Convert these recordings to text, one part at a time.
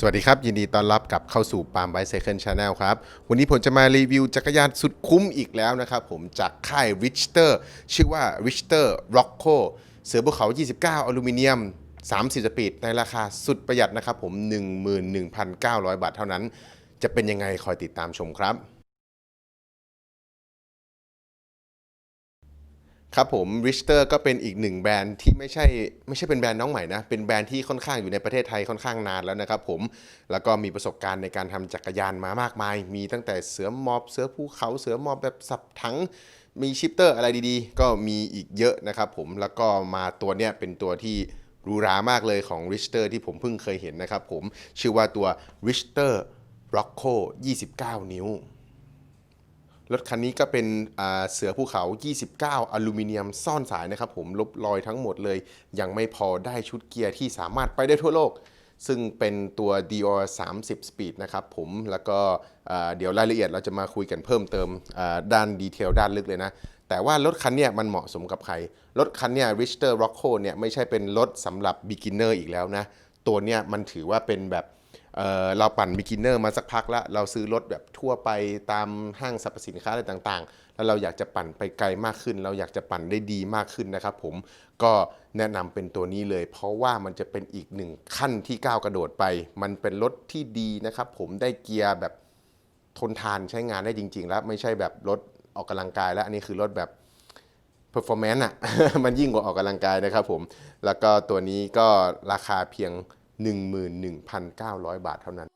สวัสดีครับ ยินดีต้อนรับกับเข้าสู่ปาล์มไบเซ c คิลชาแนลครับ วันนี้ผมจะมารีวิวจักรยานสุดคุ้มอีกแล้วนะครับผมจากค่าย Richter ชื่อว่า Richter Rocco เสือภูเขา 29 อลูมิเนียม 30 สปีดในราคาสุดประหยัดนะครับผม 11,900 บาทเท่านั้น จะเป็นยังไงคอยติดตามชมครับ ครับผม Richter ก็เป็นอีกหนึ่งแบรนด์ที่ไม่ใช่ไม่ใช่เป็นแบรนด์น้องใหม่นะ เป็นแบรนด์ที่ค่อนข้างอยู่ในประเทศไทยค่อนข้างนานแล้วนะครับผม แล้วก็มีประสบการณ์ในการทำจักรยานมามากมาย มีตั้งแต่เสือมอบ เสือภูเขาเสือมอบแบบสับถังมีชิปเตอร์อะไรดีๆ ก็มีอีกเยอะนะครับผม แล้วก็มาตัวเนี้ยเป็นตัวที่หรูหรามากเลยของ Richter ที่ผมเพิ่งเคยเห็นนะครับผม ชื่อว่าตัว Richter Rocco 29 นิ้ว รถคันนี้ก็เป็นเสือภูเขา 29 อลูมิเนียมซ่อนสายนะครับผมลบรอยทั้งหมดเลย ยังไม่พอได้ชุดเกียร์ที่สามารถไปได้ทั่วโลก ซึ่งเป็นตัว Dior 30 Speed นะครับผมแล้วก็เดี๋ยวรายละเอียดเราจะมาคุยกันเพิ่มเติมด้านดีเทลด้านลึกเลยนะแต่ว่ารถคันเนี้ยมันเหมาะสมกับใคร รถคันเนี้ย Richter Rocco เนี่ยไม่ใช่เป็นรถสำหรับ beginner อีกแล้วนะ ตัวเนี้ยมันถือว่าเป็นแบบ เเราปั่น beginner มาสักพักแล้ว เราซื้อรถแบบทั่วไปตามห้างสรรพสินค้าอะไรต่างๆ แล้วเราอยากจะปั่นไปไกลมากขึ้น เราอยากจะปั่นได้ดีมากขึ้นนะครับผมก็แนะนำเป็นตัวนี้เลย เพราะว่ามันจะเป็นอีกหนึ่งขั้นที่ก้าวกระโดดไป มันเป็นรถที่ดีนะครับผมได้เกียร์แบบทนทานใช้งานได้จริง ๆ แล้วไม่ใช่แบบรถออกกำลังกาย แล้วอันนี้คือรถแบบ performance อะมันยิ่งกว่าออกกำลังกายนะครับผมแล้วก็ตัวนี้ก็ราคาเพียง 11,900 บาทเท่านั้น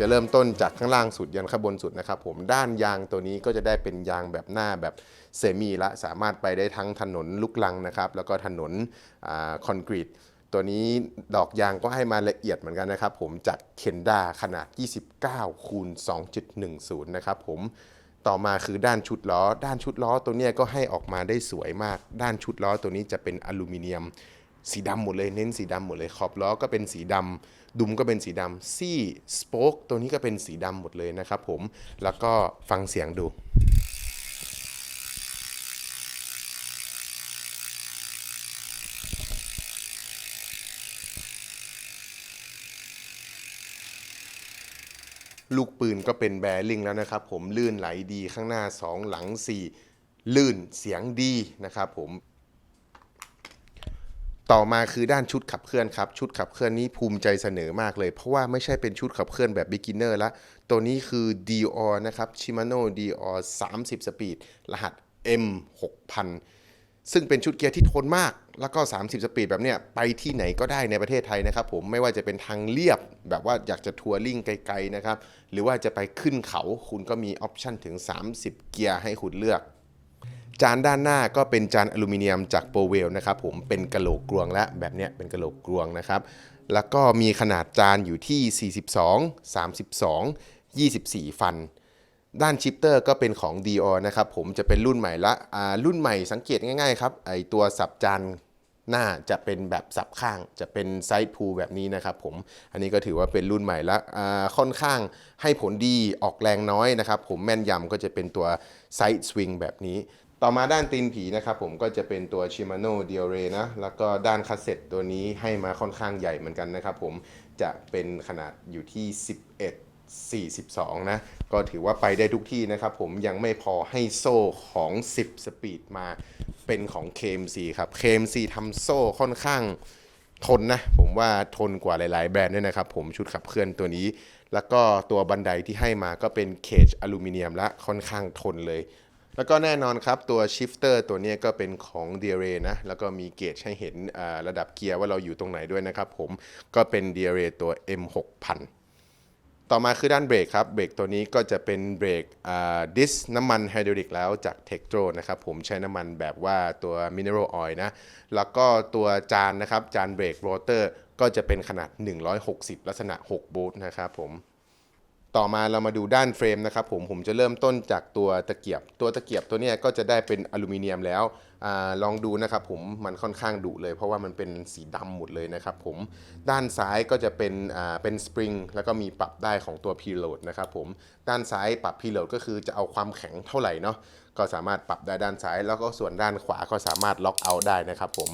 จะเริ่มต้นจากข้างล่างสุดยันข้างบนสุดนะครับผมด้านยางตัวนี้ก็จะได้เป็นยางแบบหน้าแบบเซมิละสามารถไปได้ทั้งถนนลูกลังนะครับแล้วก็ถนนอคอนกรีตตัวนี้ดอกยางก็ให้มาละเอียดเหมือนกันนะครับผมจากเคนด้าขนาด 29 คูณ 2.10 นะครับผมต่อมาคือด้านชุดล้อ ด้านชุดล้อตัวนี้ก็ให้ออกมาได้สวยมาก ด้านชุดล้อตัวนี้จะเป็นอลูมิเนียม สีดำหมดเลยเน้นสีดำหมดเลย ขอบล้อก็เป็นสีดำดุมก็เป็นสีดำซี่สโป๊กตัวนี้ก็เป็นสีดำหมดเลยนะครับผมแล้วก็ฟังเสียงดูลูกปืนก็เป็นแบริ่งแล้วนะครับผมลื่นไหลดีข้างหน้า 2 หลัง 4 ลื่นเสียงดีนะครับผม ต่อมาคือด้านชุดขับเคลื่อนครับ ชุดขับเคลื่อนนี้ภูมิใจเสนอมากเลย เพราะว่าไม่ใช่เป็นชุดขับเคลื่อนแบบ beginner ละ ตัวนี้คือ Dior นะครับ Shimano Dior 30 Speed รหัส M 6000ซึ่งเป็นชุดเกียร์ที่ทนมาก แล้วก็ 30 สปีดแบบเนี้ยไปที่ไหนก็ได้ในประเทศไทยนะครับผมไม่ว่าจะเป็นทางเรียบ แบบว่าอยากจะทัวริ่งไกลๆนะครับ หรือว่าจะไปขึ้นเขาคุณก็มีออปชั่นถึง 30 เกียร์ให้คุณเลือก จานด้านหน้าก็เป็นจานอลูมิเนียมจากโปรเวลนะครับผมเป็นกะโหลกกรวงและแบบเนี้ยเป็นกะโหลกกรวงนะครับ แล้วก็มีขนาดจานอยู่ที่ 42 32 24 ฟัน ด้านชิปเตอร์ก็เป็นของ Dior นะครับผมจะเป็นรุ่นใหม่ละรุ่นใหม่สังเกตง่ายๆครับไอตัวสับจานหน้าจะเป็นแบบสับข้างจะเป็นไซส์พูแบบนี้นะครับผมอันนี้ก็ถือว่าเป็นรุ่นใหม่ละค่อนข้างให้ผลดีออกแรงน้อยนะครับผมแม่นยำก็จะเป็นตัวไซส์สวิงแบบนี้ ต่อมาด้านตีนผีนะครับผมก็จะเป็นตัว Shimano d i o r e นะ แล้วก็ด้านคัสเซ็ตตัวนี้ให้มาค่อนข้างใหญ่เหมือนกันนะครับผมจะเป็นขนาดอยู่ที่ 11 42 นะ ก็ถือว่าไปได้ทุกที่นะครับผมยังไม่พอให้โซ่ของ 10 สปีดมาเป็นของ KMC ครับ KMC ทำโซ่ค่อนข้างทนนะ ผมว่าทนกว่าหลาย ๆ แบรนด์ด้วยนะครับผมชุดขับเคลื่อนตัวนี้ แล้วก็ตัวบันไดที่ให้มาก็เป็นเคจอลูมิเนียมและค่อนข้างทนเลย แล้วก็แน่นอนครับ ตัวชิฟเตอร์ตัวนี้ก็เป็นของ d r a นะ แล้วก็มีเกจให้เห็นระดับเกียร์ว่าเราอยู่ตรงไหนด้วยนะครับผมก็เป็น d r a ตัว M6000 ต่อมาคือด้านเบรกครับ เบรกตัวนี้ก็จะเป็นเบรกดิสน้ำมันไฮดรอลิกแล้วจาก t e c t r o นะครับผมใช้น้ำมันแบบว่าตัว Mineral Oil นะ แล้วก็ตัวจานนะครับ จานเบรกโรเตอร์ก็จะเป็นขนาด 160 ลักษณะ 6 โวลต์นะครับผม ต่อมาเรามาดูด้านเฟรมนะครับผมผมจะเริ่มต้นจากตัวตะเกียบ ตัวตะเกียบตัวนี้ก็จะได้เป็นอลูมิเนียมแล้วอลองดูนะครับผมมันค่อนข้างดุเลย เพราะว่ามันเป็นสีดำหมดเลยนะครับผมด้านซ้ายก็จะเป็นเป็นสปริงแล้วก็มีปรับได้ของตัวพีโหลดนะครับผมด้านซ้ายปรับพีโหลดก็คือจะเอาความแข็งเท่าไหร่เนาะก็สามารถปรับได้ด้านซ้าย แล้วก็ส่วนด้านขวาก็สามารถล็อกเอาได้นะครับผม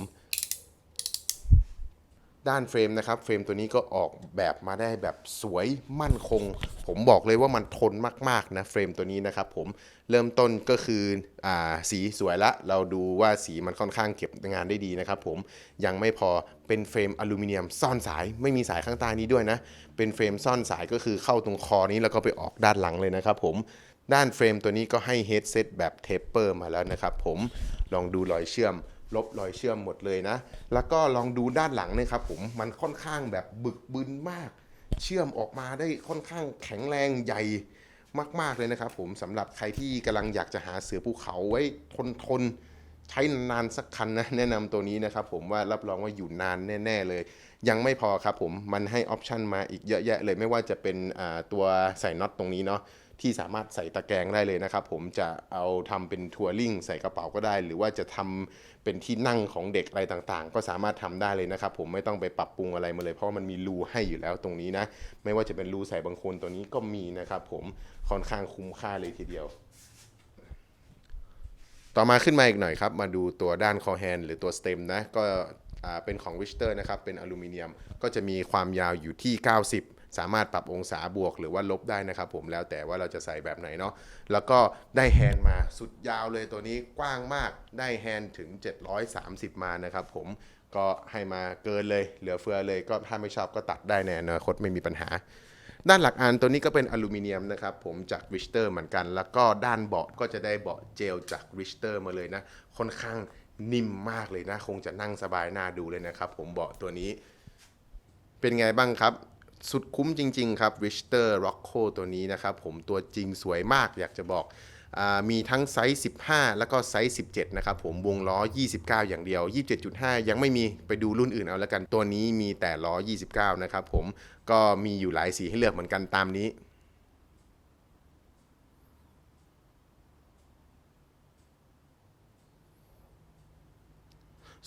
ด้านเฟรมนะครับเฟรมตัวนี้ก็ออกแบบมาได้แบบสวยมั่นคง ผมบอกเลยว่ามันทนมากๆนะเฟรมตัวนี้นะครับผมเริ่มต้นก็คืออสีสวยละ เราดูว่าสีมันค่อนข้างเก็บงานได้ดีนะครับผมยังไม่พอเป็นเฟรมอลูมิเนียมซ่อนสายไม่มีสายข้างใต้นี้ด้วยนะ เป็นเฟรมซ่อนสายก็คือเข้าตรงคอนี้แล้วก็ไปออกด้านหลังเลยนะครับผมด้านเฟรมตัวนี้ก็ให้เฮดเซตแบบเทปเปอร์มาแล้วนะครับผมลองดูรอยเชื่อม ลบรอยเชื่อมหมดเลยนะ แล้วก็ลองดูด้านหลังนะครับผมมันค่อนข้างแบบบึกบึนมาก เชื่อมออกมาได้ค่อนข้างแข็งแรงใหญ่มาก ๆ เลยนะครับผมสำหรับใครที่กำลังอยากจะหาเสือภูเขาไว้ทนทนใช้นานสักคันนะแนะนำตัวนี้นะครับผมว่ารับรองว่าอยู่นานแน่ ๆ เลย ยังไม่พอครับผมมันให้ออปชันมาอีกเยอะแยะเลยไม่ว่าจะเป็นตัวใส่น็อตตรงนี้เนาะ ที่สามารถใส่ตะแกรงได้เลยนะครับ ผมจะเอาทำเป็นทัวริงใส่กระเป๋าก็ได้ หรือว่าจะทำเป็นที่นั่งของเด็กอะไรต่างๆ ก็สามารถทำได้เลยนะครับ ผมไม่ต้องไปปรับปรุงอะไรมาเลย เพราะมันมีรูให้อยู่แล้วตรงนี้นะ ไม่ว่าจะเป็นรูใส่บางคนตัวนี้ก็มีนะครับ ผมค่อนข้างคุ้มค่าเลยทีเดียวต่อมาขึ้นมาอีกหน่อยครับ มาดูตัวด้านคอแฮนหรือตัวสเต็มนะ ก็เป็นของ Richter นะครับ เป็นอลูมิเนียม ก็จะมีความยาวอยู่ที่ 90 สามารถปรับองศาบวกหรือว่าลบได้นะครับผมแล้วแต่ว่าเราจะใส่แบบไหนเนาะแล้วก็ได้แฮนด์มาสุดยาวเลยตัวนี้กว้างมากได้แฮนด์ถึง 730 มานะครับผมก็ให้มาเกินเลยเหลือเฟือเลยก็ถ้าไม่ชอบก็ตัดได้ในอนาคตไม่มีปัญหา ด้านหลักอันตัวนี้ก็เป็นอลูมิเนียมนะครับผมจาก Richter เหมือนกัน แล้วก็ด้านเบาะก็จะได้เบาะเจลจาก Richter มาเลยนะ ค่อนข้างนิ่มมากเลยนะ คงจะนั่งสบายน่าดูเลยนะครับผมเบาะตัวนี้ เป็นไงบ้างครับ สุดคุ้มจริง ๆ ครับ Richter Rocco ตัวนี้นะครับ ผมตัวจริงสวยมากอยากจะบอกมีทั้งไซส์ 15 แล้วก็ไซส์ 17 นะครับผมวงล้อ 29 อย่างเดียว 27.5 ยังไม่มีไปดูรุ่นอื่นเอาแล้วกัน ตัวนี้มีแต่ล้อ 29 นะครับผมก็มีอยู่หลายสีให้เลือกเหมือนกันตามนี้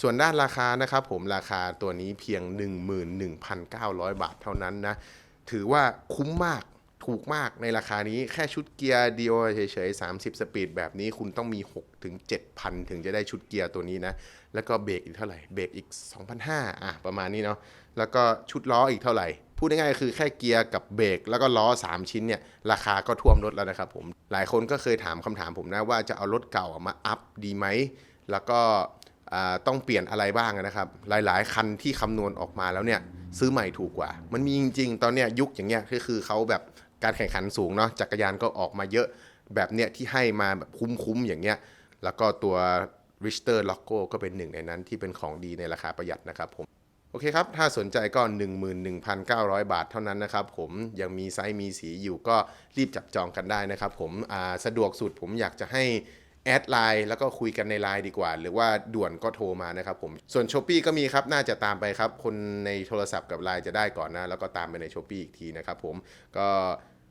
ส่วนด้านราคานะครับผมราคาตัวนี้เพียง 11,900 บาทเท่านั้นนะ ถือว่าคุ้มมากถูกมากในราคานี้แค่ชุดเกียร์ดีโอเฉยๆ 30 สปีดแบบนี้คุณต้องมี 6 ถึง 7,000 ถึงจะได้ชุดเกียร์ตัวนี้นะ แล้วก็เบรกอีกเท่าไหร่ เบรกอีก 2,500อะประมาณนี้เนาะแล้วก็ชุดล้ออีกเท่าไหร่ พูดง่ายๆคือแค่เกียร์กับเบรกแล้วก็ล้อ 3 ชิ้นเนี่ยราคาก็ท่วมรถแล้วนะครับผม หลายคนก็เคยถามคำถามผมนะว่าจะเอารถเก่ามาอัพดีไหมแล้วก็ ต้องเปลี่ยนอะไรบ้างนะครับ หลายๆ คันที่คำนวณออกมาแล้วเนี่ยซื้อใหม่ถูกกว่า มันมีจริง ๆ ตอนเนี้ยยุคอย่างเงี้ยก็คือเขาแบบการแข่งขันสูงเนาะจักรยานก็ออกมาเยอะแบบเนี้ยที่ให้มาแบบคุ้มๆอย่างเงี้ยแล้วก็ตัว Richter Logo ก็เป็นหนึ่งในนั้นที่เป็นของดีในราคาประหยัดนะครับผมโอเคครับ ถ้าสนใจก็ 11,900 บาทเท่านั้นนะครับผม ยังมีไซส์มีสีอยู่ก็รีบจับจองกันได้นะครับผมสะดวกสุดผมอยากจะให้ แอดไลน์แล้วก็คุยกันในไลน์ดีกว่า หรือว่าด่วนก็โทรมานะครับผม ส่วน s h อ p e e ก็มีครับ น่าจะตามไปครับ คนในโทรศัพท์กับไลน์จะได้ก่อนนะ แล้วก็ตามไปใน s h อ p e e อีกทีนะครับผม ก็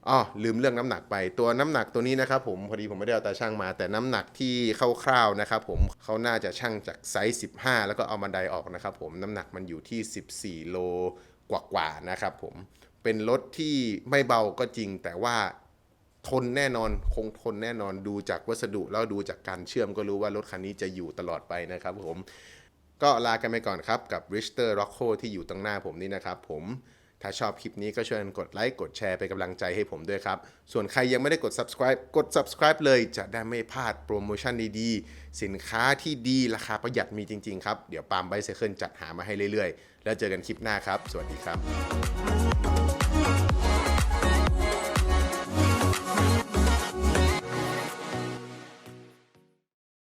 อ๋อลืมเรื่องน้ำหนักไปตัวน้ำหนักตัวนี้นะครับผมพอดีผมไม่ได้เอาตาช่างมา แต่น้ำหนักที่คร่าวๆนะครับผมเขาน่าจะช่างจากไซส์ 15 แล้วก็เอาบันไดออกนะครับผมน้ำหนักมันอยู่ที่ 14 โลกว่าๆนะครับผมเป็นรถที่ไม่เบาก็จริงแต่ว่า ทนแน่นอนคงทนแน่นอนดูจากวัสดุแล้วดูจากการเชื่อมก็รู้ว่ารถคันนี้จะอยู่ตลอดไปนะครับผม ก็ลากันไปก่อนครับกับ Richter Rocco ที่อยู่ตรงหน้าผมนี่นะครับผมถ้าชอบคลิปนี้ก็ช่วยกดไลค์กดแชร์เป็นกำลังใจให้ผมด้วยครับ ส่วนใครยังไม่ได้กด subscribe กด subscribe เลยจะได้ไม่พลาดโปรโมชั่นดีๆ สินค้าที่ดีราคาประหยัดมีจริง ๆ ครับ เดี๋ยวปาล์มไบเซเคิลจัดหามาให้เรื่อยๆ แล้วเจอกันคลิปหน้าครับ สวัสดีครับ